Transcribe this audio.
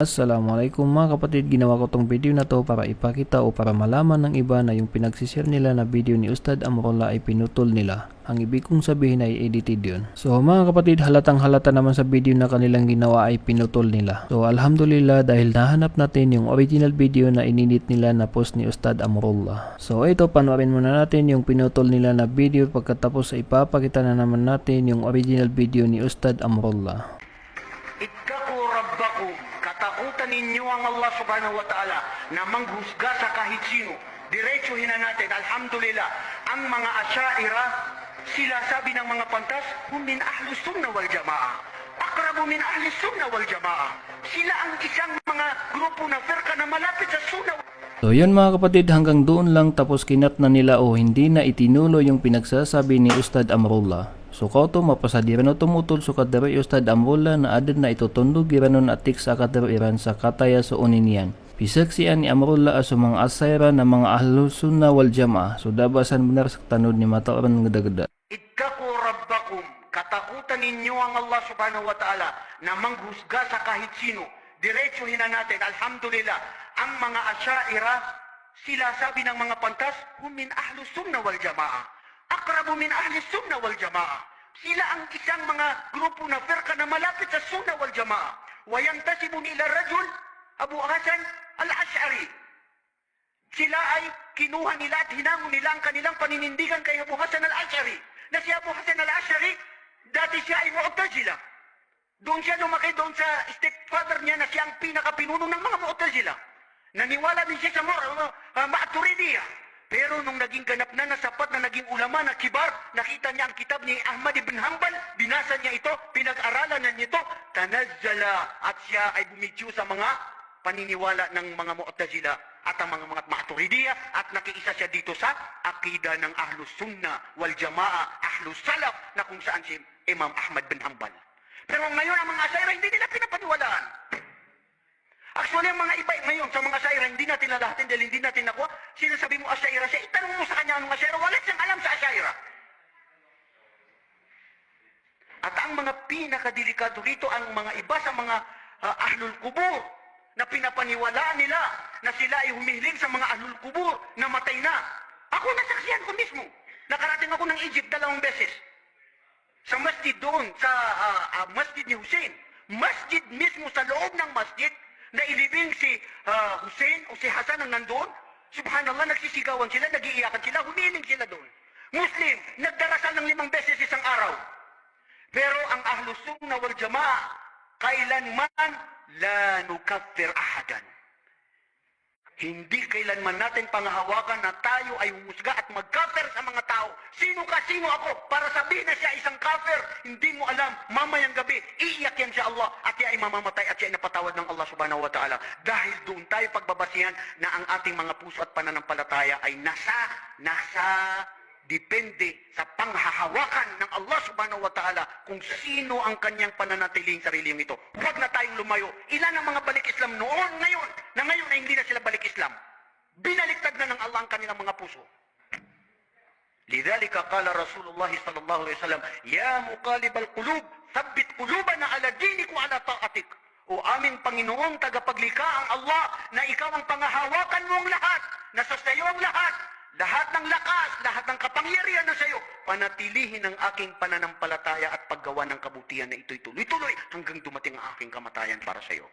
Assalamualaikum mga kapatid, ginawa ko tong video na to para ipakita o para malaman ng iba na yung pinagsishare nila na video ni Ustad Amrola ay pinutol nila. Ang ibig kong sabihin ay edited yun. So mga kapatid, halatang halata naman sa video na kanilang ginawa ay pinutol nila. So alhamdulillah dahil nahanap natin yung original video na ininit nila na post ni Ustad Amrola. So ito, panoorin muna natin yung pinutol nila na video pagkatapos ay ipapakita na naman natin yung original video ni Ustad Amrola. Ittaqu rabbakum. Katakutan ninyo ang Allah subhanahu wa ta'ala na manghusga sa kahit sino. Diretsuhin na natin, alhamdulillah, ang mga asyaira, sila sabi ng mga pantas, hum min ahlus sunna wal jamaa. Akrabu min ahlus sunna wal jamaa. Sila ang isang mga grupo na firka na malapit sa sunna So yun mga kapatid hanggang doon lang tapos kinat na nila o hindi na itinulo yung pinagsasabi ni Ustad Amrullah. So kauto mapasadiran o tumutol so kadaro Ustad Amrullah na adad na itutundog iranon atik sa kadaro iran sa kataya sa uninian. Pisaksian ni Amrullah aso mga asayra na mga ahlus sunna wal jamaah. So dabasan benar sa tanod ni mata orang ngedagda. Ittaqu rabbakum. Katakutan ninyo ang Allah subhanahu wa ta'ala na manghusga sa kahit sino. Diretsuhin na natin, alhamdulillah, ang mga asyaira, sila sabi ng mga pantas, hum min ahlus sunna wal jamaa. Akrabu min ahlus sunna wal jamaa. Sila ang isang mga grupo na firka na malapit sa sunna wal jamaa. Wayantasibu ila rajul, Abu Hasan al-Ash'ari. Sila ay kinuha nila at hinango nila ang kanilang paninindigan kay Abu Hasan al-Ash'ari. Na si Abu Hasan al-Ash'ari, dati siya ay Mu'tazila. Doon siya lumaki doon sa stepfather niya na siya ang pinakapinuno ng mga Mu'tazila. Naniwala din siya sa uh, uh, Ma'aturidiyah. Pero nung naging ganap na na sapat na naging ulama na kibar, nakita niya ang kitab ni Ahmad ibn Hanbal, binasa niya ito, pinag-aralan na niya ito, tanazzala at siya ay bumidyo sa mga paniniwala ng mga Mu'tazila at ang mga mga Maturidiyya at nakiisa siya dito sa akida ng Ahlus Sunna wal Jamaa, Ahlus Salaf na kung saan si Imam Ahmad bin Hanbal. Pero ngayon ang mga Asayra hindi nila pinapaniwalaan. Actually, ang mga iba ngayon sa mga Asayra, hindi natin lalahatin dahil hindi natin nakuha. Sinasabi mo Asayra siya, itanong mo sa kanya anong Asayra, wala siyang alam sa Asayra. At ang mga pinakadelikado rito, ang mga iba sa mga ah, ahlul kubur na pinapaniwalaan nila na sila ay humihiling sa mga ahlul kubur na matay na. Ako nasaksihan ko mismo. Nakarating ako ng Egypt dalawang beses. Sa masjid doon, sa ah, ah, masjid ni Hussein. Masjid mismo sa loob ng masjid na ilibing si ah, Hussein o si Hassan ang nandoon. Subhanallah, nagsisigawan sila, nagiiyakan sila, humihiling sila doon. Muslim, nagdarasal ng limang beses isang araw. Pero ang Ahlus Sunna wal Jamaa, kailanman la nukaffir ahadan. Hindi kailanman natin pangahawakan na tayo ay humusga at magkafir sa mga tao. Sino ka, sino ako? Para sabihin na siya isang kafir, hindi mo alam, mamayang gabi, iiyak yan sa Allah at siya mamamatay at siya ay napatawad ng Allah subhanahu wa ta'ala. Dahil doon tayo pagbabasihan na ang ating mga puso at pananampalataya ay nasa, nasa depende sa panghahawakan ng Allah subhanahu wa ta'ala kung sino ang kanyang pananatiling sariling ito. Huwag na tayong lumayo. Ilan ang mga balik Islam noon, ngayon, na ngayon ay hindi na sila balik Islam. Binaliktad na ng Allah ang kanilang mga puso. لذلك قال رسول الله صلى الله عليه وسلم يا مقالب القلوب ثبت قلوبنا على دينك وعلى طاعتك O aming Panginoong tagapaglikha ang Allah na ikaw ang pangahawakan mo ang lahat, nasa sayo ang lahat, lahat ng lakas, lahat ng kapangyarihan na sayo, panatilihin ang aking pananampalataya at paggawa ng kabutihan na ito'y tuloy-tuloy hanggang dumating ang aking kamatayan para sa iyo.